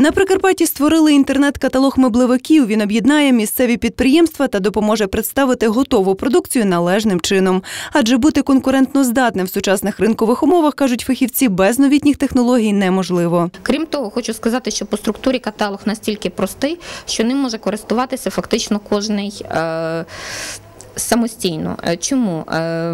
На Прикарпатті створили інтернет-каталог меблевиків. Він об'єднає місцеві підприємства та допоможе представити готову продукцію належним чином. Адже бути конкурентно здатним в сучасних ринкових умовах кажуть фахівці без новітніх технологій неможливо. Крім того, хочу сказати, що по структурі каталог настільки простий, що ним може користуватися фактично кожний. Е- Самостійно. Е, Чому? Е,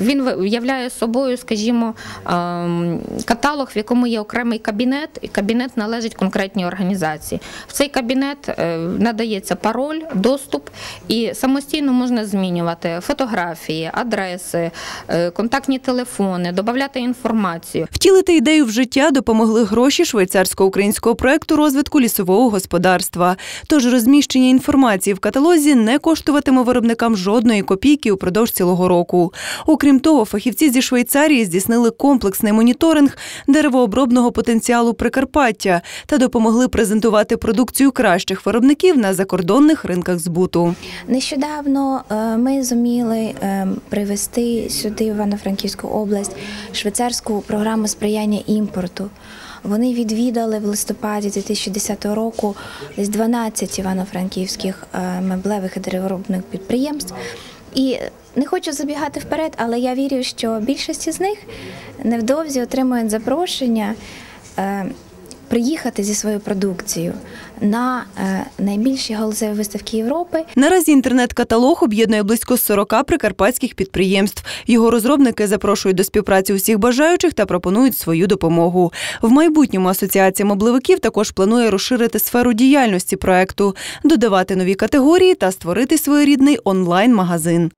Він являє собою, скажімо, ем, каталог, в якому є окремий кабінет, і кабінет належить конкретній організації. В цей кабінет е, надається пароль, доступ, і самостійно можна змінювати фотографії, адреси, е, контактні телефони, додати інформацію. Втілити ідею в життя допомогли гроші швейцарсько-українського проекту розвитку лісового господарства. Тож розміщення інформації в каталозі не коштуватиме виробникам жодної копійки упродовж цілого року. Окрім того, фахівці зі Швейцарії здійснили комплексний моніторинг деревообробного потенціалу Прикарпаття та допомогли презентувати продукцію кращих виробників на закордонних ринках збуту. Нещодавно е, ми зуміли е, привезти сюди, в Івано-Франківську область, швейцарську програму сприяння імпорту. Вони відвідали в листопаді 2010 року десь 12 івано-франківських е, меблевих і дереворобних підприємств. І не хочу забігати вперед, але я вірю, що більшість з них невдовзі отримують запрошення е, приїхати зі своєю продукцією на е, найбільші галузеві виставки Європи Наразі інтернет-каталог об'єднує близько 40 прикарпатських підприємств. Його розробники запрошують до співпраці усіх бажаючих та пропонують свою допомогу. В майбутньому асоціація мобливиків також планує розширити сферу діяльності проекту, додавати нові категорії та створити своєрідний онлайн-магазин.